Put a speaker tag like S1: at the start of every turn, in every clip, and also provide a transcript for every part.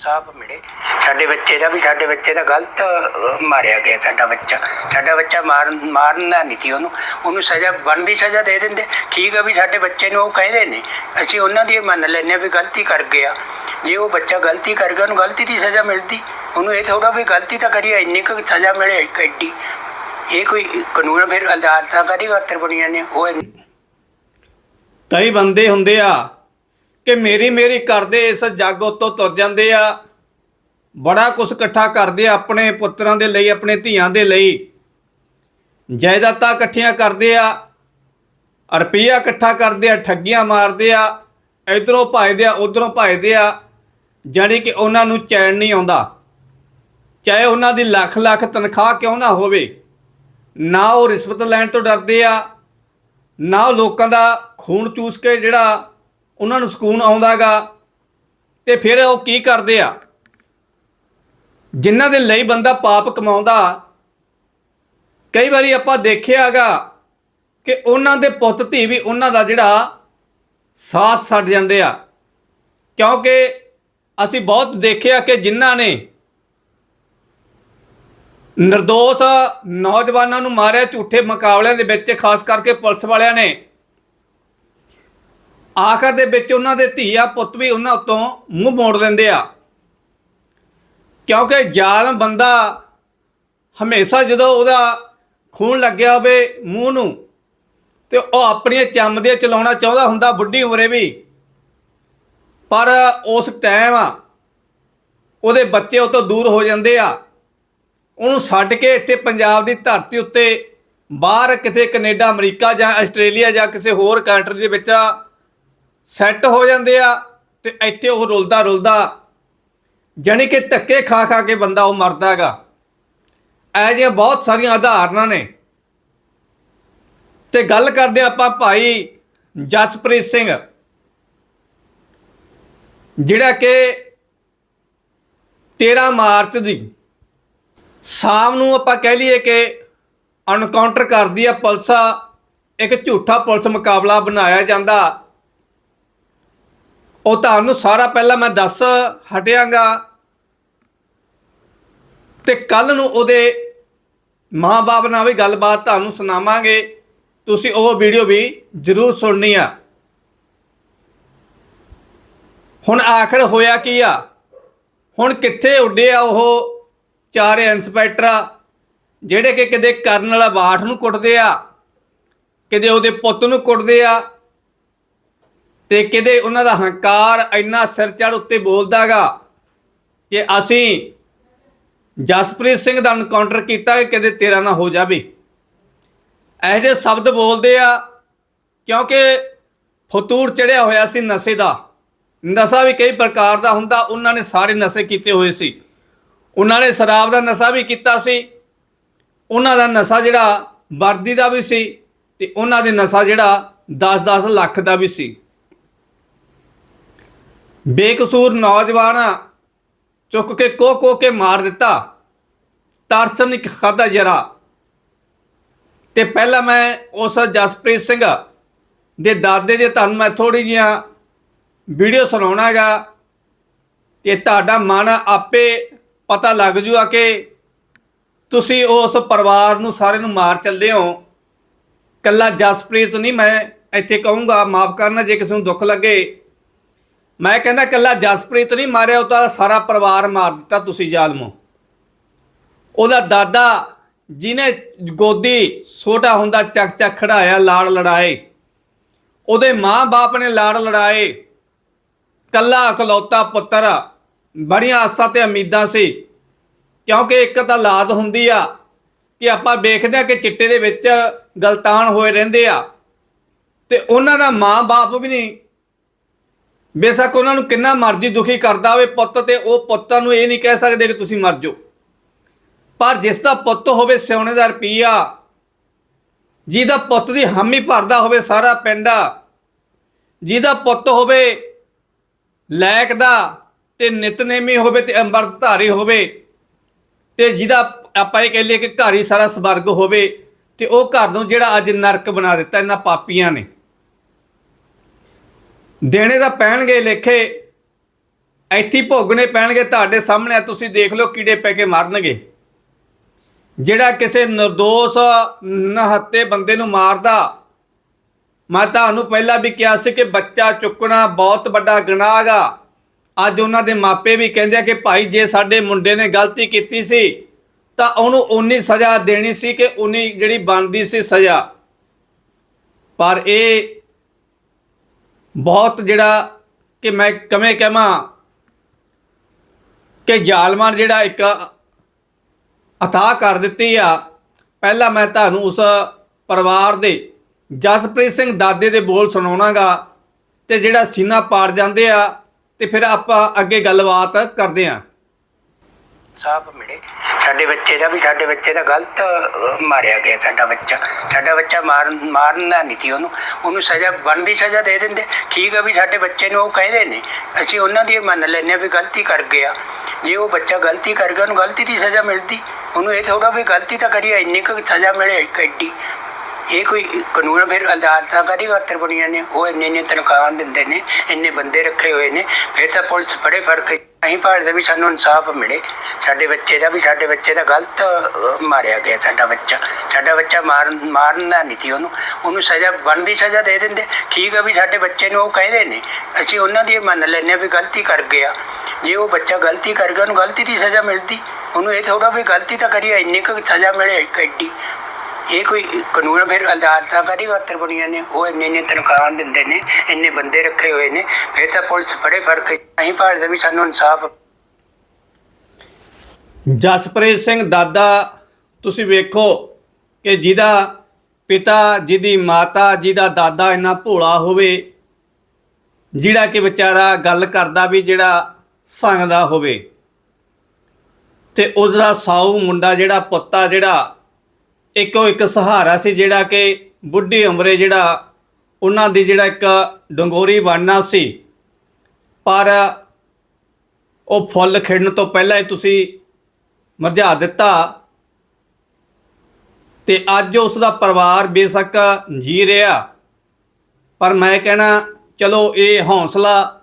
S1: ਇਨਸਾਫ ਮਿਲੇ। ਸਾਡੇ ਬੱਚੇ ਦਾ ਵੀ, ਸਾਡੇ ਬੱਚੇ ਦਾ ਗਲਤ ਮਾਰਿਆ ਗਿਆ ਸਾਡਾ ਬੱਚਾ। ਸਾਡਾ ਬੱਚਾ ਮਾਰਨ, ਮਾਰਨਾ ਨਹੀਂ ਸੀ ਉਹਨੂੰ। ਉਹਨੂੰ ਸਜ਼ਾ, ਬਣਦੀ ਸਜ਼ਾ ਦੇ ਦਿੰਦੇ। ਠੀਕ ਆ ਵੀ ਸਾਡੇ ਬੱਚੇ ਨੂੰ ਉਹ ਕਹਿੰਦੇ ਨੇ। ਅਸੀਂ ਉਹਨਾਂ ਦੀ ਮੰਨ ਲੈਂਦੇ ਵੀ ਗਲਤੀ ਕਰ ਗਿਆ। ਜੇ ਉਹ ਬੱਚਾ ਗਲਤੀ ਕਰ ਗਿਆ, ਉਹਨੂੰ ਗਲਤੀ ਦੀ ਸਜ਼ਾ ਮਿਲਦੀ। ਉਹਨੂੰ ਇਹ ਥੋੜਾ ਵੀ ਗਲਤੀ ਤਾਂ ਕਰੀ ਇੰਨੀ ਕੁ ਸਜ਼ਾ ਮਿਲੇ ਇੱਕ ਐਡੀ। ਇਹ ਕੋਈ ਕਾਨੂੰਨ ਫਿਰ ਅਦਾਲਤਾਂ ਕਰੀ ਖਾਤਰ ਬਣੀਆਂ ਨੇ? ਉਹ
S2: ਕਈ ਬੰਦੇ ਹੁੰਦੇ ਆ ਕਿ ਮੇਰੀ ਮੇਰੀ ਕਰਦੇ ਇਸ ਜੱਗ ਉੱਤੋਂ ਤੁਰ ਜਾਂਦੇ ਆ। ਬੜਾ ਕੁਝ ਇਕੱਠਾ ਕਰਦੇ ਆ ਆਪਣੇ ਪੁੱਤਰਾਂ ਦੇ ਲਈ, ਆਪਣੇ ਧੀਆਂ ਦੇ ਲਈ। ਜਾਇਦਾਦਾਂ ਇਕੱਠੀਆਂ ਕਰਦੇ ਆ, ਰੁਪਈਆ ਇਕੱਠਾ ਕਰਦੇ ਆ, ਠੱਗੀਆਂ ਮਾਰਦੇ ਆ, ਇਧਰੋਂ ਭਜਦੇ ਆ, ਉਧਰੋਂ ਭਜਦੇ ਆ, ਜਾਣੀ ਕਿ ਉਹਨਾਂ ਨੂੰ ਚੈਨ ਨਹੀਂ ਆਉਂਦਾ। ਚਾਹੇ ਉਹਨਾਂ ਦੀ ਲੱਖ ਲੱਖ ਤਨਖਾਹ ਕਿਉਂ ਨਾ ਹੋਵੇ, ਨਾ ਉਹ ਰਿਸ਼ਵਤ ਲੈਣ ਤੋਂ ਡਰਦੇ ਆ, ਨਾ ਉਹ ਲੋਕਾਂ ਦਾ ਖੂਨ ਚੂਸ ਕੇ ਜਿਹੜਾ ਉਹਨਾਂ ਨੂੰ ਸਕੂਨ ਆਉਂਦਾਗਾ ਤੇ ਫਿਰ ਉਹ ਕੀ ਕਰਦੇ ਆ? ਜਿਨ੍ਹਾਂ ਦੇ ਲਈ ਬੰਦਾ ਪਾਪ ਕਮਾਉਂਦਾ, ਕਈ ਵਾਰੀ ਆਪਾਂ ਦੇਖਿਆਗਾ ਕਿ ਉਹਨਾਂ ਦੇ ਪੁੱਤ ਧੀ ਵੀ ਉਹਨਾਂ ਦਾ ਜਿਹੜਾ ਸਾਥ ਛੱਡ ਜਾਂਦੇ ਆ। ਕਿਉਂਕਿ ਅਸੀਂ ਬਹੁਤ ਦੇਖਿਆ ਕਿ ਜਿਨ੍ਹਾਂ ਨੇ ਨਿਰਦੋਸ਼ ਨੌਜਵਾਨਾਂ ਨੂੰ ਮਾਰਿਆ ਝੂਠੇ ਮੁਕਾਬਲਿਆਂ ਦੇ ਵਿੱਚ, ਖਾਸ ਕਰਕੇ ਪੁਲਿਸ ਵਾਲਿਆਂ ਨੇ ਆਖਰ ਦੇ ਵਿੱਚ ਉਹਨਾਂ ਦੇ ਧੀਆ ਪੁੱਤ ਵੀ ਉਹਨਾਂ ਉਤੋਂ ਮੂੰਹ ਮੋੜ ਲੈਂਦੇ ਆ। ਕਿਉਂਕਿ ਜ਼ਾਲਮ ਬੰਦਾ ਹਮੇਸ਼ਾ ਜਦੋਂ ਉਹਦਾ ਖੂਨ ਲੱਗਿਆ ਹੋਵੇ ਮੂੰਹ ਨੂੰ, ਤੇ ਉਹ ਆਪਣੀਆਂ ਚੰਮਦੇ ਚਲਾਉਣਾ ਚਾਹੁੰਦਾ ਹੁੰਦਾ, ਬੁੱਢੀ ਉਮਰੇ ਵੀ। ਪਰ ਉਸ ਟਾਈਮ ਉਹਦੇ ਬੱਚੇ ਉਹ ਤੋਂ ਦੂਰ ਹੋ ਜਾਂਦੇ ਆ। ਉਹਨੂੰ ਛੱਡ ਕੇ ਇੱਥੇ ਪੰਜਾਬ ਦੀ ਧਰਤੀ ਉੱਤੇ ਬਾਹਰ ਕਿਤੇ ਕੈਨੇਡਾ, ਅਮਰੀਕਾ ਜਾਂ ਆਸਟ੍ਰੇਲੀਆ ਜਾਂ ਕਿਸੇ ਹੋਰ ਕੰਟਰੀ ਦੇ ਵਿੱਚ ਸੈੱਟ ਹੋ ਜਾਂਦੇ ਆ ਤੇ ਇੱਥੇ ਉਹ ਰੁਲਦਾ ਰੁਲਦਾ ਜਾਣੀ ਕਿ ਧੱਕੇ ਖਾ ਖਾ ਕੇ ਬੰਦਾ ਉਹ ਮਰਦਾ ਹੈਗਾ। ਇਹ ਜਿਹੀਆਂ ਬਹੁਤ ਸਾਰੀਆਂ ਉਦਾਹਰਨਾਂ ਨੇ। ਤੇ ਗੱਲ ਕਰਦੇ ਆਪਾਂ ਭਾਈ ਜਸਪ੍ਰੀਤ ਸਿੰਘ, ਜਿਹੜਾ ਕਿ 13 ਮਾਰਚ ਦੀ ਸ਼ਾਮ ਨੂੰ ਆਪਾਂ ਕਹਿ ਲਈਏ ਕਿ ਅਨਕਾਊਂਟਰ ਕਰਦੀ ਆ ਪੁਲਿਸ, ਇੱਕ ਝੂਠਾ ਪੁਲਿਸ ਮੁਕਾਬਲਾ ਬਣਾਇਆ ਜਾਂਦਾ। ਉਹ ਤੁਹਾਨੂੰ ਸਾਰਾ ਪਹਿਲਾਂ ਮੈਂ ਦੱਸ ਹਟਿਆਂਗਾ। ਤੇ ਕੱਲ ਨੂੰ ਉਹਦੇ ਮਾਂ-ਬਾਪ ਨਾਲ ਵੀ ਗੱਲਬਾਤ ਤੁਹਾਨੂੰ ਸੁਣਾਵਾਂਗੇ। ਤੁਸੀਂ ਉਹ ਵੀਡੀਓ ਵੀ ਜ਼ਰੂਰ ਸੁਣਨੀ ਆ। ਹੁਣ ਆਖਰ ਹੋਇਆ ਕੀ ਆ? ਹੁਣ ਕਿੱਥੇ ਉੱਡੇ ਆ ਉਹ ਚਾਰ ਇੰਸਪੈਕਟਰ ਆ, ਜਿਹੜੇ ਕਿ ਕਿਤੇ ਕਰਨ ਵਾਲਾ ਬਾਠ ਨੂੰ ਕੁੱਟਦੇ ਆ, ਕਿਤੇ ਉਹਦੇ ਪੁੱਤ ਨੂੰ ਕੁੱਟਦੇ ਆ ਤੇ ਕਿਤੇ ਉਹਨਾਂ ਦਾ ਹੰਕਾਰ ਇੰਨਾ ਸਿਰ ਚੜ ਉੱਤੇ ਬੋਲਦਾਗਾ ਕਿ ਅਸੀਂ ਜਸਪ੍ਰੀਤ ਸਿੰਘ ਦਾ ਐਨਕਾਊਂਟਰ ਕੀਤਾ ਕਿ ਕਿਤੇ ਤੇਰਾ ਨਾ ਹੋ ਜਾਵੇ। ਇਹੋ ਜਿਹੇ ਸ਼ਬਦ ਬੋਲਦੇ ਆ, ਕਿਉਂਕਿ ਫਤੂਰ ਚੜਿਆ ਹੋਇਆ ਸੀ ਨਸ਼ੇ ਦਾ। ਨਸ਼ਾ ਵੀ ਕਈ ਪ੍ਰਕਾਰ ਦਾ ਹੁੰਦਾ, ਉਹਨਾਂ ਨੇ ਸਾਰੇ ਨਸ਼ੇ ਕੀਤੇ ਹੋਏ ਸੀ। ਉਹਨਾਂ ਨੇ ਸ਼ਰਾਬ ਦਾ ਨਸ਼ਾ ਵੀ ਕੀਤਾ ਸੀ। ਉਹਨਾਂ ਦਾ ਨਸ਼ਾ ਜਿਹੜਾ ਵਰਦੀ ਦਾ ਵੀ ਸੀ ਤੇ ਉਹਨਾਂ ਦੇ ਨਸ਼ਾ ਜਿਹੜਾ 10-10 ਲੱਖ ਦਾ ਵੀ ਸੀ। ਬੇਕਸੂਰ ਨੌਜਵਾਨ ਚੁੱਕ ਕੇ ਕੋ ਕੋ ਕੇ ਮਾਰ ਦਿੱਤਾ। ਤਰਸਨ ਇੱਕ ਖਾਦਾ ਜਰਾ। ਤੇ ਪਹਿਲਾਂ ਮੈਂ ਉਸ ਜਸਪ੍ਰੀਤ ਸਿੰਘ ਦੇ ਦਾਦੇ ਦੇ ਤੁਹਾਨੂੰ ਮੈਂ ਥੋੜੀ ਜੀਆਂ ਵੀਡੀਓ ਸੁਣਾਉਣਾਗਾ ਤੇ ਤੁਹਾਡਾ ਮਨ ਆਪੇ ਪਤਾ ਲੱਗ ਜੂਗਾ ਕਿ ਤੁਸੀਂ ਉਸ ਪਰਿਵਾਰ ਨੂੰ ਸਾਰੇ ਨੂੰ ਮਾਰ ਚੱਲਦੇ ਹੋ। ਕੱਲਾ ਜਸਪ੍ਰੀਤ ਨਹੀਂ, ਮੈਂ ਇੱਥੇ ਕਹੂੰਗਾ, ਮਾਫ ਕਰਨਾ ਜੇ ਕਿਸੇ ਨੂੰ ਦੁੱਖ ਲੱਗੇ। ਮੈਂ ਕਹਿੰਦਾ ਕੱਲਾ ਜਸਪ੍ਰੀਤ ਨਹੀਂ ਮਾਰਿਆ, ਉਹ ਤਾਂ ਸਾਰਾ ਪਰਿਵਾਰ ਮਾਰ ਦਿੱਤਾ ਤੁਸੀਂ ਜ਼ਾਲਮੋ। ਉਹਦਾ ਦਾਦਾ ਜਿਹਨੇ ਗੋਦੀ ਛੋਟਾ ਹੁੰਦਾ ਚੱਕ ਚੱਕ ਖੜਾਇਆ, ਲਾੜ ਲੜਾਏ। ਉਹਦੇ ਮਾਂ-ਬਾਪ ਨੇ ਲਾੜ ਲੜਾਏ। ਕੱਲਾ ਇਕਲੌਤਾ ਪੁੱਤਰ, ਬੜੀਆਂ ਆਸਾਂ ਤੇ ਉਮੀਦਾਂ ਸੀ। ਕਿਉਂਕਿ ਇੱਕ ਤਾਂ ਲਾਦ ਹੁੰਦੀ ਆ ਕਿ ਆਪਾਂ ਵੇਖਦੇ ਆ ਕਿ ਚਿੱਟੇ ਦੇ ਵਿੱਚ ਗਲਤਾਨ ਹੋਏ ਰਹਿੰਦੇ ਆ। ਤੇ ਉਹਨਾਂ ਦਾ ਮਾਂ-ਬਾਪ ਵੀ ਨਹੀਂ ਬੇਸ਼ੱਕ ਉਹਨਾਂ ਨੂੰ ਕਿੰਨਾ ਮਰਜ਼ੀ ਦੁਖੀ ਕਰਦਾ ਹੋਵੇ ਪੁੱਤ ਤੇ ਉਹ ਪੁੱਤਾਂ ਨੂੰ ਇਹ ਨਹੀਂ ਕਹਿ ਸਕਦੇ ਕਿ ਤੁਸੀਂ ਮਰ ਜਾਓ। ਪਰ ਜਿਸ ਦਾ ਪੁੱਤ ਹੋਵੇ ਸਿਉਣੇ ਦਾ ਰੁਪਈਆ, ਜਿਹਦਾ ਪੁੱਤ ਦੀ ਹਾਮੀ ਭਰਦਾ ਹੋਵੇ ਸਾਰਾ ਪਿੰਡ, ਜਿਹਦਾ ਪੁੱਤ ਹੋਵੇ ਲੈਕ ਦਾ ਤੇ ਨਿਤਨੇਮੀ ਹੋਵੇ ਤੇ ਅੰਮ੍ਰਿਤ ਧਾਰੀ ਹੋਵੇ ਤੇ ਜਿਹਦਾ ਆਪਾਂ ਇਹ ਕਹਿ ਲਈਏ ਕਿ ਘਰ ਹੀ ਸਾਰਾ ਸਵਰਗ ਹੋਵੇ ਤੇ ਉਹ ਘਰ ਨੂੰ ਜਿਹੜਾ ਅੱਜ ਨਰਕ ਬਣਾ ਦਿੱਤਾ ਇਹਨਾਂ ਪਾਪੀਆਂ ਨੇ। ਦੇਣੇ ਤਾਂ ਪੈਣਗੇ ਲੇਖੇ। ਇੱਥੇ ਭੋਗਣੇ ਪੈਣਗੇ ਤੁਹਾਡੇ ਸਾਹਮਣੇ ਤੁਸੀਂ ਦੇਖ ਲਓ ਕੀੜੇ ਪੈ ਕੇ ਮਰਨਗੇ। ਜਿਹੜਾ ਕਿਸੇ નિર્ਦੋਸ਼ ਨਹੱਤੇ ਬੰਦੇ ਨੂੰ ਮਾਰਦਾ, ਮੈਂ ਤੁਹਾਨੂੰ ਪਹਿਲਾਂ ਵੀ ਕਿਹਾ ਸੀ ਕਿ ਬੱਚਾ ਚੁੱਕਣਾ ਬਹੁਤ ਵੱਡਾ ਗੁਨਾਹ ਗਾ ਅੱਜ ਉਹਨਾਂ ਦੇ ਮਾਪੇ ਵੀ ਕਹਿੰਦੇ ਆ ਕਿ ਭਾਈ ਜੇ ਸਾਡੇ ਮੁੰਡੇ ਨੇ ਗਲਤੀ ਕੀਤੀ ਸੀ, ਤਾਂ ਉਹਨੂੰ ਉਨੀ ਸਜ਼ਾ ਦੇਣੀ ਸੀ ਕਿ ਉਨੀ ਜਿਹੜੀ ਬਣਦੀ ਸੀ ਸਜ਼ਾ। ਪਰ ਇਹ ਬਹੁਤ ਜਿਹੜਾ ਕਿ ਮੈਂ ਕਵੇਂ ਕਹਾਂ ਕਿ ਜ਼ਾਲਮਾਂ ਜਿਹੜਾ ਇੱਕ ਅਥਾਹ ਕਰ ਦਿੱਤੀ ਆ। ਪਹਿਲਾਂ ਮੈਂ ਤੁਹਾਨੂੰ ਉਸ ਪਰਿਵਾਰ ਦੇ ਜਸਪ੍ਰੀਤ ਸਿੰਘ ਦਾਦੇ ਦੇ ਬੋਲ ਸੁਣਾਉਣਾਗਾ ਤੇ ਜਿਹੜਾ ਸੀਨਾ ਪਾੜ ਜਾਂਦੇ ਆ ਤੇ ਫਿਰ ਆਪਾਂ ਅੱਗੇ ਗੱਲਬਾਤ ਕਰਦੇ ਆ।
S1: ਸਾਹਬ ਮਿਲੇ। ਸਾਡੇ ਬੱਚੇ ਦਾ ਵੀ, ਸਾਡੇ ਬੱਚੇ ਦਾ ਗਲਤ ਮਾਰਿਆ ਗਿਆ ਸਾਡਾ ਬੱਚਾ। ਸਾਡਾ ਬੱਚਾ ਮਾਰਨ, ਮਾਰਨਾ ਨਹੀਂ ਸੀ ਉਹਨੂੰ ਉਹਨੂੰ ਸਜ਼ਾ, ਬਣਦੀ ਸਜ਼ਾ ਦੇ ਦਿੰਦੇ। ਠੀਕ ਆ ਵੀ ਸਾਡੇ ਬੱਚੇ ਨੂੰ ਉਹ ਕਹਿੰਦੇ ਨੇ। ਅਸੀਂ ਉਹਨਾਂ ਦੀ ਮੰਨ ਲੈਂਦੇ ਹਾਂ ਵੀ ਗਲਤੀ ਕਰ ਗਿਆ। ਜੇ ਉਹ ਬੱਚਾ ਗਲਤੀ ਕਰ ਗਿਆ, ਉਹਨੂੰ ਗਲਤੀ ਦੀ ਸਜ਼ਾ ਮਿਲਦੀ। ਉਹਨੂੰ ਇਹ ਥੋੜਾ ਵੀ ਗਲਤੀ ਤਾਂ ਕਰੀ ਇੰਨੀ ਕੁ ਸਜ਼ਾ ਮਿਲੇ ਇੱਕ ਐਡੀ। ਇਹ ਕੋਈ ਕਾਨੂੰਨ ਫਿਰ ਅਦਾਲਤਾਂ ਕਰੀ ਖਾਤਰ ਬਣੀਆਂ ਨੇ? ਉਹ ਇੰਨੇ ਇੰਨੇ ਤਨਖਾਹਾਂ ਦਿੰਦੇ ਨੇ, ਇੰਨੇ ਬੰਦੇ ਰੱਖੇ ਹੋਏ ਨੇ। ਫਿਰ ਤਾਂ ਪੁਲਿਸ ਫੜੇ ਫੜ ਕੇ ਅਸੀਂ ਭਾਲਦੇ ਵੀ ਸਾਨੂੰ ਇਨਸਾਫ ਮਿਲੇ। ਸਾਡੇ ਬੱਚੇ ਦਾ ਵੀ, ਸਾਡੇ ਬੱਚੇ ਦਾ ਗਲਤ ਮਾਰਿਆ ਗਿਆ ਸਾਡਾ ਬੱਚਾ। ਸਾਡਾ ਬੱਚਾ ਮਾਰਨ, ਮਾਰਨਾ ਨਹੀਂ ਸੀ ਉਹਨੂੰ। ਉਹਨੂੰ ਸਜ਼ਾ, ਬਣਦੀ ਸਜ਼ਾ ਦੇ ਦਿੰਦੇ। ਠੀਕ ਆ ਵੀ ਸਾਡੇ ਬੱਚੇ ਨੂੰ ਉਹ ਕਹਿੰਦੇ ਨੇ। ਅਸੀਂ ਉਹਨਾਂ ਦੀ ਮੰਨ ਲੈਂਦੇ ਹਾਂ ਵੀ ਗਲਤੀ ਕਰ ਗਿਆ ਜੇ ਉਹ ਬੱਚਾ ਗਲਤੀ ਕਰ ਗਿਆ, ਉਹਨੂੰ ਗਲਤੀ ਦੀ ਸਜ਼ਾ ਮਿਲਦੀ। ਉਹਨੂੰ ਇਹ ਥੋੜਾ ਵੀ ਗਲਤੀ ਤਾਂ ਕਰੀ ਇੰਨੀ ਕੁ ਸਜ਼ਾ ਮਿਲੇ ਇੱਕ ਐਡੀ ਇਹ ਕੋਈ ਕਾਨੂੰਨ ਫਿਰ ਅਦਾਲਤਾਂ ਕਰੀ ਖਾਤਰ ਬਣੀਆਂ ਨੇ? ਉਹ ਇੰਨੇ ਇੰਨੇ ਤਨਖਾਹਾਂ ਦਿੰਦੇ ਨੇ, ਇੰਨੇ ਬੰਦੇ ਰੱਖੇ ਹੋਏ ਨੇ, ਫਿਰ ਤਾਂ ਪੁਲਿਸ ਫੜੇ ਫੜ ਕੇ ਅਸੀਂ ਭਾਲਦੇ ਵੀ ਸਾਨੂੰ ਇਨਸਾਫ
S2: ਜਸਪ੍ਰੀਤ ਸਿੰਘ ਦਾਦਾ, ਤੁਸੀਂ ਵੇਖੋ ਕਿ ਜਿਹਦਾ ਪਿਤਾ, ਜਿਹਦੀ ਮਾਤਾ, ਜਿਹਦਾ ਦਾਦਾ ਇੰਨਾ ਭੋਲਾ ਹੋਵੇ, ਜਿਹੜਾ ਕਿ ਵਿਚਾਰਾ ਗੱਲ ਕਰਦਾ ਵੀ ਜਿਹੜਾ ਸੰਗਦਾ ਹੋਵੇ। ਤੇ ਉਹਦਾ ਸਾਊ ਮੁੰਡਾ ਜਿਹੜਾ ਪੁੱਤਾ ਜਿਹੜਾ ਇੱਕੋ ਇੱਕ ਸਹਾਰਾ ਸੀ ਜਿਹੜਾ ਕਿ ਬੁੱਢੀ ਉਮਰੇ ਜਿਹੜਾ ਉਹਨਾਂ ਦੀ ਜਿਹੜਾ ਇੱਕ ਡੰਗੋਰੀ ਬਣਨਾ ਸੀ। ਪਰ ਉਹ ਫੁੱਲ ਖਿੜਨ ਤੋਂ ਪਹਿਲਾਂ ਹੀ ਤੁਸੀਂ ਮਰਝਾ ਦਿੱਤਾ ਤੇ ਅੱਜ ਉਸ ਦਾ ਪਰਿਵਾਰ ਬੇਸ਼ੱਕ ਜੀ ਰਿਹਾ। ਪਰ ਮੈਂ ਕਹਿਣਾ, ਚਲੋ ਇਹ ਹੌਸਲਾ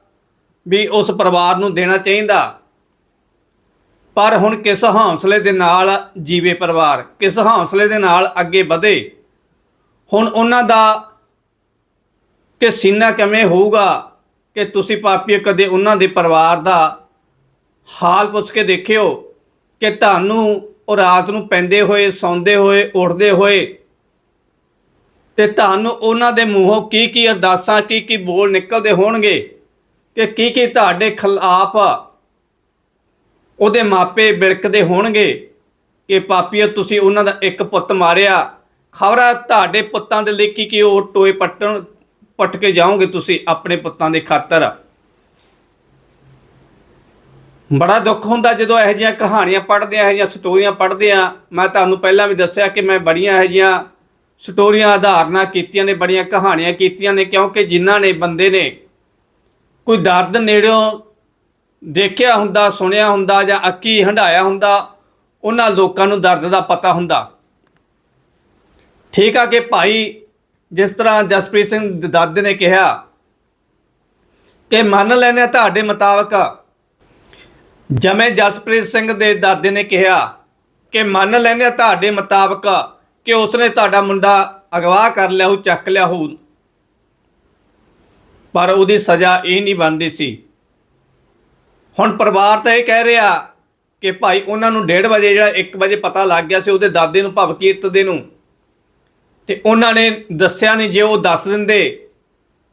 S2: ਵੀ ਉਸ ਪਰਿਵਾਰ ਨੂੰ ਦੇਣਾ ਚਾਹੀਦਾ। ਪਰ ਹੁਣ ਕਿਸ ਹੌਸਲੇ ਦੇ ਨਾਲ ਜੀਵੇ ਪਰਿਵਾਰ, ਕਿਸ ਹੌਸਲੇ ਦੇ ਨਾਲ ਅੱਗੇ ਵਧੇ? ਹੁਣ ਉਹਨਾਂ ਦਾ ਕਿ ਸੀਨਾ ਕਿਵੇਂ ਹੋਊਗਾ? ਕਿ ਤੁਸੀਂ ਪਾਪੀਓ ਕਦੇ ਉਹਨਾਂ ਦੇ ਪਰਿਵਾਰ ਦਾ ਹਾਲ ਪੁੱਛ ਕੇ ਦੇਖਿਓ ਕਿ ਤੁਹਾਨੂੰ ਉਹ ਰਾਤ ਨੂੰ ਪੈਂਦੇ ਹੋਏ, ਸੌਂਦੇ ਹੋਏ, ਉੱਠਦੇ ਹੋਏ ਤੇ ਤੁਹਾਨੂੰ ਉਹਨਾਂ ਦੇ ਮੂੰਹੋਂ ਕੀ ਕੀ ਅਰਦਾਸਾਂ ਕੀ ਕੀ ਬੋਲ ਨਿਕਲਦੇ ਹੋਣਗੇ? ਕਿ ਕੀ ਕੀ ਤੁਹਾਡੇ ਖਿਲਾਫ ਉਹਦੇ ਮਾਪੇ ਬਿਲਕਦੇ ਹੋਣਗੇ ਕਿ ਪਾਪੀਓ ਤੁਸੀਂ ਉਹਨਾਂ ਦਾ ਇੱਕ ਪੁੱਤ ਮਾਰਿਆ। ਖਬਰਾਂ ਤੁਹਾਡੇ ਪੁੱਤਾਂ ਦੇ ਲਈ ਕੀ ਕੀ ਉਹ ਟੋਏ ਪੱਟਣ, ਪੱਟ ਕੇ ਜਾਓਗੇ ਤੁਸੀਂ ਆਪਣੇ ਪੁੱਤਾਂ ਦੇ ਖਾਤਰ। ਬੜਾ ਦੁੱਖ ਹੁੰਦਾ ਜਦੋਂ ਇਹੋ ਜਿਹੀਆਂ ਕਹਾਣੀਆਂ ਪੜ੍ਹਦੇ ਆ, ਇਹੋ ਜਿਹੀਆਂ ਸਟੋਰੀਆਂ ਪੜ੍ਹਦੇ ਆ। ਮੈਂ ਤੁਹਾਨੂੰ ਪਹਿਲਾਂ ਵੀ ਦੱਸਿਆ ਕਿ ਮੈਂ ਬੜੀਆਂ ਇਹੋ ਜਿਹੀਆਂ ਸਟੋਰੀਆਂ ਆਧਾਰਨਾ ਕੀਤੀਆਂ ਨੇ, ਬੜੀਆਂ ਕਹਾਣੀਆਂ ਕੀਤੀਆਂ ਨੇ, ਕਿਉਂਕਿ ਜਿਨ੍ਹਾਂ ਨੇ ਬੰਦੇ ਨੇ ਕੋਈ ਦਰਦ ਨੇੜਿਓਂ ਦੇਖਿਆ ਹੁੰਦਾ, ਸੁਣਿਆ ਹੁੰਦਾ ਜਾਂ ਅੱਕੀ ਹੰਡਾਇਆ ਹੁੰਦਾ, ਉਹਨਾਂ ਲੋਕਾਂ ਨੂੰ ਦਰਦ ਦਾ ਪਤਾ ਹੁੰਦਾ। ਠੀਕ ਆ ਕਿ ਭਾਈ ਜਿਸ ਤਰ੍ਹਾਂ ਜਸਪ੍ਰੀਤ ਸਿੰਘ ਦਾਦੇ ਨੇ ਕਿਹਾ ਕਿ ਮੰਨ ਲੈਣੇ ਤੁਹਾਡੇ ਮੁਤਾਬਕ ਜਮੇ ਜਸਪ੍ਰੀਤ ਸਿੰਘ ਦੇ ਦਾਦੇ ਨੇ ਕਿਹਾ ਕਿ ਮੰਨ ਲੈਣੇ ਤੁਹਾਡੇ ਮੁਤਾਬਕ ਕਿ ਉਸਨੇ ਤੁਹਾਡਾ ਮੁੰਡਾ ਅਗਵਾ ਕਰ ਲਿਆ ਹੋ ਚੱਕ ਲਿਆ ਹੋ ਪਰ ਉਹਦੀ ਸਜ਼ਾ ਇਹ ਨਹੀਂ ਬਣਦੀ ਸੀ ਹੁਣ ਪਰਿਵਾਰ ਤਾਂ ਇਹ ਕਹਿ ਰਿਹਾ ਕਿ ਭਾਈ ਉਹਨਾਂ ਨੂੰ 1:30 ਵਜੇ ਜਿਹੜਾ 1 ਵਜੇ ਪਤਾ ਲੱਗ ਗਿਆ ਸੀ ਉਹਦੇ ਦਾਦੇ ਨੂੰ ਭਵਕੀਰਤ ਦੇ ਨੂੰ। ਤੇ ਉਹਨਾਂ ਨੇ ਦੱਸਿਆ ਨਹੀਂ ਜੇ ਉਹ ਦੱਸ ਦਿੰਦੇ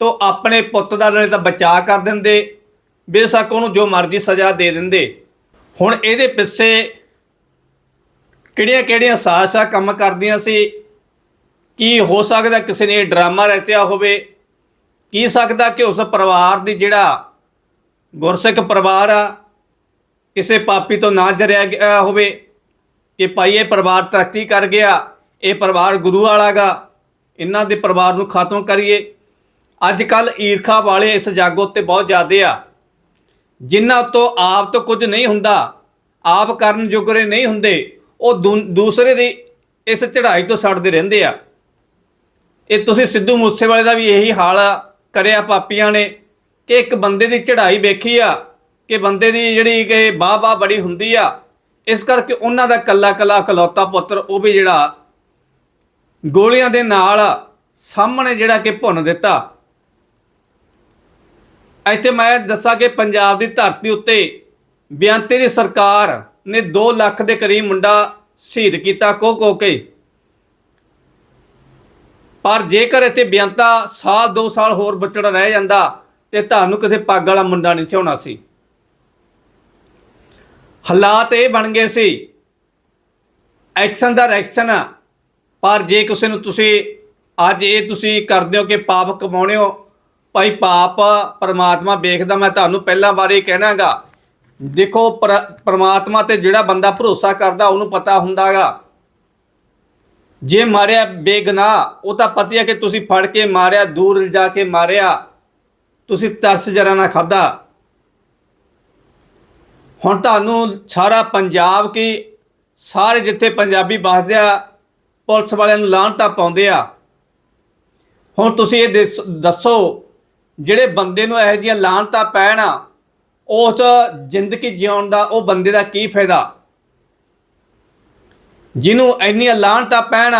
S2: ਤਾਂ ਆਪਣੇ ਪੁੱਤ ਦਾ ਨਾਲੇ ਤਾਂ ਬਚਾਅ ਕਰ ਦਿੰਦੇ, ਬੇਸ਼ੱਕ ਉਹਨੂੰ ਜੋ ਮਰਜ਼ੀ ਸਜ਼ਾ ਦੇ ਦਿੰਦੇ। ਹੁਣ ਇਹਦੇ ਪਿੱਛੇ ਕਿਹੜੀਆਂ ਕਿਹੜੀਆਂ ਸਾਜ਼ਿਸ਼ਾਂ ਕੰਮ ਕਰਦੀਆਂ ਸੀ? ਕੀ ਹੋ ਸਕਦਾ ਕਿਸੇ ਨੇ ਡਰਾਮਾ ਰਚਿਆ ਹੋਵੇ? ਕੀ ਸਕਦਾ ਕਿ ਉਸ ਪਰਿਵਾਰ ਦੀ ਜਿਹੜਾ ਗੁਰਸਿੱਖ ਪਰਿਵਾਰ ਆ, ਕਿਸੇ ਪਾਪੀ ਤੋਂ ਨਾ ਜਰਿਆ ਗਿਆ ਹੋਵੇ ਕਿ ਭਾਈ ਇਹ ਪਰਿਵਾਰ ਤਰੱਕੀ ਕਰ ਗਿਆ, ਇਹ ਪਰਿਵਾਰ ਗੁਰੂ ਵਾਲਾ ਗਾ, ਇਹਨਾਂ ਦੇ ਪਰਿਵਾਰ ਨੂੰ ਖਤਮ ਕਰੀਏ। ਅੱਜ ਕੱਲ ਈਰਖਾ ਵਾਲੇ ਇਸ ਜੱਗ ਉੱਤੇ ਬਹੁਤ ਜ਼ਿਆਦੇ ਆ। ਜਿਨ੍ਹਾਂ ਤੋਂ ਆਪ ਤੋਂ ਕੁਝ ਨਹੀਂ ਹੁੰਦਾ, ਆਪ ਕਰਨ ਜੋਗਰੇ ਨਹੀਂ ਹੁੰਦੇ, ਉਹ ਦੂ- ਦੂਸਰੇ ਦੀ ਇਸ ਚੜ੍ਹਾਈ ਤੋਂ ਸੜਦੇ ਰਹਿੰਦੇ ਆ। ਇਹ ਤੁਸੀਂ ਸਿੱਧੂ ਮੂਸੇਵਾਲੇ ਦਾ ਵੀ ਇਹੀ ਹਾਲ ਕਰਿਆ ਪਾਪੀਆਂ ਨੇ। ਕਿ ਇੱਕ ਬੰਦੇ ਦੀ ਚੜ੍ਹਾਈ ਵੇਖੀ ਆ, ਕਿ ਬੰਦੇ ਦੀ ਜਿਹੜੀ ਕਿ ਬਾਹ ਬਾਹ ਬੜੀ ਹੁੰਦੀ ਆ, ਇਸ ਕਰਕੇ ਉਹਨਾਂ ਦਾ ਕੱਲਾ ਕੱਲਾ ਇਕਲੌਤਾ ਪੁੱਤਰ ਉਹ ਵੀ ਜਿਹੜਾ ਗੋਲੀਆਂ ਦੇ ਨਾਲ ਸਾਹਮਣੇ ਜਿਹੜਾ ਕਿ ਭੁੰਨ ਦਿੱਤਾ। ਇੱਥੇ ਮੈਂ ਦੱਸਾਂ ਕਿ ਪੰਜਾਬ ਦੀ ਧਰਤੀ ਉੱਤੇ ਬਿਆੰਤੇ ਦੀ ਸਰਕਾਰ ਨੇ 2 ਲੱਖ ਦੇ ਕਰੀਬ ਮੁੰਡਾ ਸ਼ਹੀਦ ਕੀਤਾ ਕੋ ਕੋ। ਕੇ ਪਰ ਜੇਕਰ ਇੱਥੇ ਬਿਆੰਤਾ ਸਾਲ 2 ਸਾਲ ਹੋਰ ਬਚੜਾ ਰਹਿ ਜਾਂਦਾ ਤੇ ਤੁਹਾਨੂੰ ਕਿਤੇ ਪੱਗ ਵਾਲਾ ਮੁੰਡਾ ਨਹੀਂ ਛਾਉਣਾ ਸੀ। ਹਾਲਾਤ ਇਹ ਬਣ ਗਏ ਸੀ ਐਕਸ਼ਨ ਦਾ ਰੈਕਸ਼ਨ ਪਰ ਜੇ ਕਿਸੇ ਨੂੰ ਤੁਸੀਂ, ਅੱਜ ਇਹ ਤੁਸੀਂ ਕਰਦੇ ਹੋ ਕਿ ਪਾਪ ਕਮਾਉਣੇ ਹੋ, ਭਾਈ ਪਾਪ ਪਰਮਾਤਮਾ ਵੇਖਦਾ, ਮੈਂ ਤੁਹਾਨੂੰ ਪਹਿਲਾਂ ਬਾਰੇ ਕਹਿਣਾਗਾ, ਦੇਖੋ ਪਰਮਾਤਮਾ ਤੇ ਜਿਹੜਾ ਬੰਦਾ ਭਰੋਸਾ ਕਰਦਾ, ਉਹਨੂੰ ਪਤਾ ਹੁੰਦਾਗਾ। ਜੇ ਮਾਰਿਆ ਬੇਗਨਾਹ, ਉਹ ਤਾਂ ਪਤੀ ਹੈ ਕਿ ਤੁਸੀਂ ਫੜ ਕੇ ਮਾਰਿਆ, ਦੂਰ ਲਿਜਾ ਕੇ ਮਾਰਿਆ। ਤੁਸੀਂ ਤਰਸ ਜਰਾ ਨਾ ਖਾਦਾ ਹੁਣ ਤੁਹਾਨੂੰ ਸਾਰਾ ਪੰਜਾਬ ਕੀ, ਸਾਰੇ ਜਿੱਥੇ ਪੰਜਾਬੀ ਵੱਸਦੇ ਆ, ਪੁਲਿਸ ਵਾਲਿਆਂ ਨੂੰ ਲਾਹਣਤਾ ਪਾਉਂਦੇ ਆ। ਹੁਣ ਤੁਸੀਂ ਇਹ ਦਿਸ- ਦੱਸੋ, ਜਿਹੜੇ ਬੰਦੇ ਨੂੰ ਇਹੋ ਜਿਹੀਆਂ ਲਾਹਣਤਾ ਪੈਣ ਉਸ ਜ਼ਿੰਦਗੀ ਜਿਉਣ ਦਾ, ਉਹ ਬੰਦੇ ਦਾ ਕੀ ਫਾਇਦਾ? ਜਿਹਨੂੰ ਇੰਨੀਆਂ ਲਾਹਣਤਾ ਪੈਣ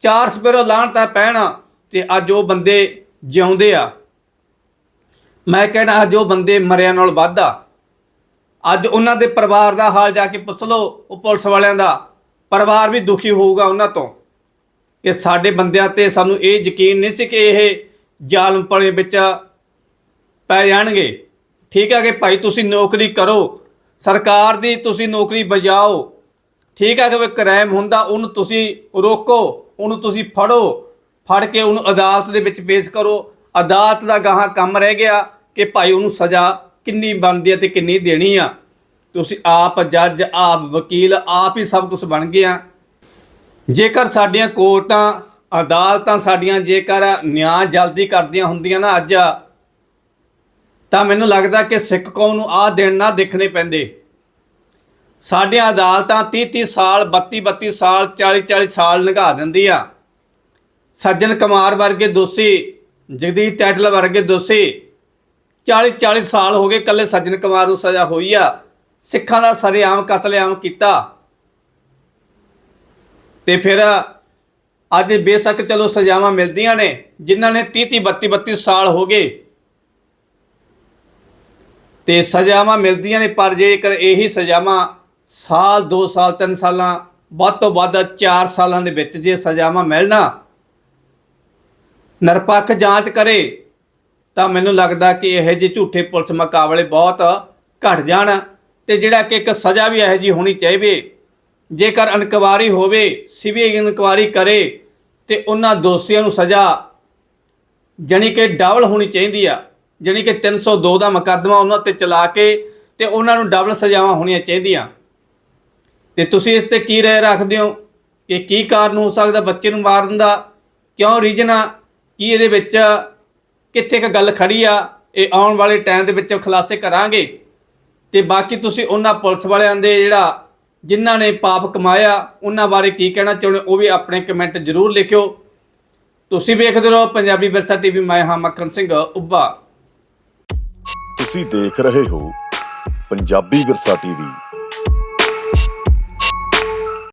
S2: ਚਾਰ ਸਪੇਰੋ ਲਾਹਣਤਾ ਪੈਣ ਤੇ ਅੱਜ ਉਹ ਬੰਦੇ ਜਿਉਂਦੇ ਆ। ਮੈਂ ਕਹਿਣਾ ਅੱਜ ਉਹ ਬੰਦੇ ਮਰਿਆਂ ਨਾਲ ਵੱਧ ਅੱਜ ਉਹਨਾਂ ਦੇ ਪਰਿਵਾਰ ਦਾ ਹਾਲ ਜਾ ਕੇ ਪੁੱਛ ਲਓ, ਉਹ ਪੁਲਿਸ ਵਾਲਿਆਂ ਦਾ। ਪਰਿਵਾਰ ਵੀ ਦੁਖੀ ਹੋਊਗਾ ਉਹਨਾਂ ਤੋਂ ਕਿ ਸਾਡੇ ਬੰਦਿਆਂ ਤੇ ਸਾਨੂੰ ਇਹ ਯਕੀਨ ਨਹੀਂ ਸੀ ਕਿ ਇਹ ਜ਼ਾਲਮ ਪਲੇ ਵਿੱਚ ਪੈ ਜਾਣਗੇ। ਠੀਕ ਹੈ ਕਿ ਭਾਈ ਤੁਸੀਂ ਨੌਕਰੀ ਕਰੋ, ਸਰਕਾਰ ਦੀ ਤੁਸੀਂ ਨੌਕਰੀ ਬਜਾਓ ਠੀਕ ਹੈ ਕਿ ਕੋਈ ਕ੍ਰਾਈਮ ਹੁੰਦਾ, ਉਹਨੂੰ ਤੁਸੀਂ ਰੋਕੋ, ਉਹਨੂੰ ਤੁਸੀਂ ਫੜੋ, ਫੜ ਕੇ ਉਹਨੂੰ ਅਦਾਲਤ ਦੇ ਵਿੱਚ ਪੇਸ਼ ਕਰੋ। ਅਦਾਲਤ ਦਾ ਗਾਹਾਂ ਕੰਮ ਰਹਿ ਗਿਆ। ਕਿ ਭਾਈ ਉਹਨੂੰ ਸਜ਼ਾ ਕਿੰਨੀ ਬਣਦੀ ਹੈ ਤੇ ਕਿੰਨੀ ਦੇਣੀ ਆ। ਤੁਸੀਂ ਆਪ ਜੱਜ, ਆਪ ਵਕੀਲ, ਆਪ ਹੀ ਸਭ ਕੁਝ ਬਣ ਗਏ ਆ। ਜੇਕਰ ਸਾਡੀਆਂ ਕੋਰਟਾਂ, ਅਦਾਲਤਾਂ ਸਾਡੀਆਂ ਜੇਕਰ ਨਿਆਂ ਜਲਦੀ ਕਰਦੀਆਂ ਹੁੰਦੀਆਂ ਨਾ ਅੱਜ, ਤਾਂ ਮੈਨੂੰ ਲੱਗਦਾ ਕਿ ਸਿੱਖ ਕੌਮ ਨੂੰ ਆਹ ਦਿਨ ਨਾ ਦੇਖਣੇ ਪੈਂਦੇ। ਸਾਡੀਆਂ ਅਦਾਲਤਾਂ 30 30 ਸਾਲ 32 32 ਸਾਲ 40 40 ਸਾਲ ਲੰਘਾ ਦਿੰਦੀ ਆ। ਸੱਜਣ ਕੁਮਾਰ ਵਰਗੇ ਦੋਸ਼ੀ, ਜਗਦੀਸ਼ ਟੈਟਲ ਵਰਗੇ ਦੋਸ਼ੀ 40 40 ਸਾਲ ਹੋ ਗਏ ਕੱਲੇ ਸੱਜਣ ਕੁਮਾਰ ਨੂੰ ਸਜ਼ਾ ਹੋਈ ਆ। ਸਿੱਖਾਂ ਦਾ ਸਰੇਆਮ ਕਤਲੇਆਮ ਕੀਤਾ। ਤੇ ਫਿਰ ਅੱਜ ਬੇਸ਼ੱਕ ਚਲੋ ਸਜ਼ਾਵਾਂ ਮਿਲਦੀਆਂ ਨੇ, ਜਿਨ੍ਹਾਂ ਨੇ 30 30 32 32 ਸਾਲ ਹੋ ਗਏ। ਤੇ ਸਜ਼ਾਵਾਂ ਮਿਲਦੀਆਂ ਨੇ, ਪਰ ਜੇਕਰ ਇਹੀ ਸਜ਼ਾਵਾਂ ਸਾਲ 2 ਸਾਲ 3 ਸਾਲਾਂ, ਵੱਧ ਤੋਂ ਵੱਧ 4 ਸਾਲਾਂ ਦੇ ਵਿੱਚ ਜੇ ਸਜ਼ਾਵਾਂ ਮਿਲਣਾ, ਨਿਰਪੱਖ ਜਾਂਚ ਕਰੇ ਤਾਂ ਮੈਨੂੰ ਲੱਗਦਾ ਕਿ ਇਹ ਜਿਹੇ ਝੂਠੇ ਪੁਲਿਸ ਮੁਕਾਬਲੇ ਬਹੁਤ ਘਟ ਜਾਣ ਤੇ ਜਿਹੜਾ ਕਿ ਇੱਕ ਸਜ਼ਾ ਵੀ ਇਹੋ ਜਿਹੀ ਹੋਣੀ ਚਾਹੀਦੀ। ਜੇਕਰ ਇਨਕੁਆਰੀ ਹੋਵੇ, ਸੀਬੀਆਈ ਇਨਕੁਆਰੀ ਕਰੇ ਤੇ ਉਹਨਾਂ ਦੋਸ਼ੀਆਂ ਨੂੰ ਸਜ਼ਾ ਜਾਣੀ ਕਿ ਡਬਲ ਹੋਣੀ ਚਾਹੀਦੀ ਆ, ਜਾਣੀ ਕਿ 302 ਦਾ ਮੁਕੱਦਮਾ ਉਹਨਾਂ ਤੇ ਚਲਾ ਕੇ ਤੇ ਉਹਨਾਂ ਨੂੰ ਡਬਲ ਸਜ਼ਾਵਾਂ ਹੋਣੀਆਂ ਚਾਹੀਦੀਆਂ। ਤੇ ਤੁਸੀਂ ਇਸ ਤੇ ਕੀ ਰਾਏ ਰੱਖਦੇ ਹੋ? ਕਿ ਕੀ ਕਾਰਨ ਹੋ ਸਕਦਾ ਬੱਚੇ ਨੂੰ ਮਾਰਨ ਦਾ? ਕਿਉਂ ਰੀਜਨ ਆ? ਕੀ ਇਹਦੇ ਵਿੱਚ ਕਿੱਥੇ ਕ ਗੱਲ ਖੜੀ ਆ ਇਹ ਆਉਣ ਵਾਲੇ ਟਾਈਮ ਦੇ ਵਿੱਚ ਖੁਲਾਸੇ ਕਰਾਂਗੇ। ਤੇ ਬਾਕੀ ਤੁਸੀਂ ਉਹਨਾਂ ਪੁਲਿਸ ਵਾਲਿਆਂ ਦੇ ਜਿਹੜਾ ਜਿਨ੍ਹਾਂ ਨੇ ਪਾਪ ਕਮਾਇਆ ਉਹਨਾਂ ਬਾਰੇ ਕੀ ਕਹਿਣਾ ਚਾਹੁੰਦੇ ਹੋ, ਉਹ ਵੀ ਆਪਣੇ ਕਮੈਂਟ ਜ਼ਰੂਰ ਲਿਖਿਓ। ਤੁਸੀਂ ਵੇਖਦੇ ਰਹੋ ਪੰਜਾਬੀ ਵਿਰਸਾ ਟੀਵੀ ਮੈਂ ਹਾਂ ਮਕਰਨ ਸਿੰਘ ਉੱਭਾ।
S3: ਤੁਸੀਂ ਦੇਖ ਰਹੇ ਹੋ ਪੰਜਾਬੀ ਵਿਰਸਾ ਟੀਵੀ।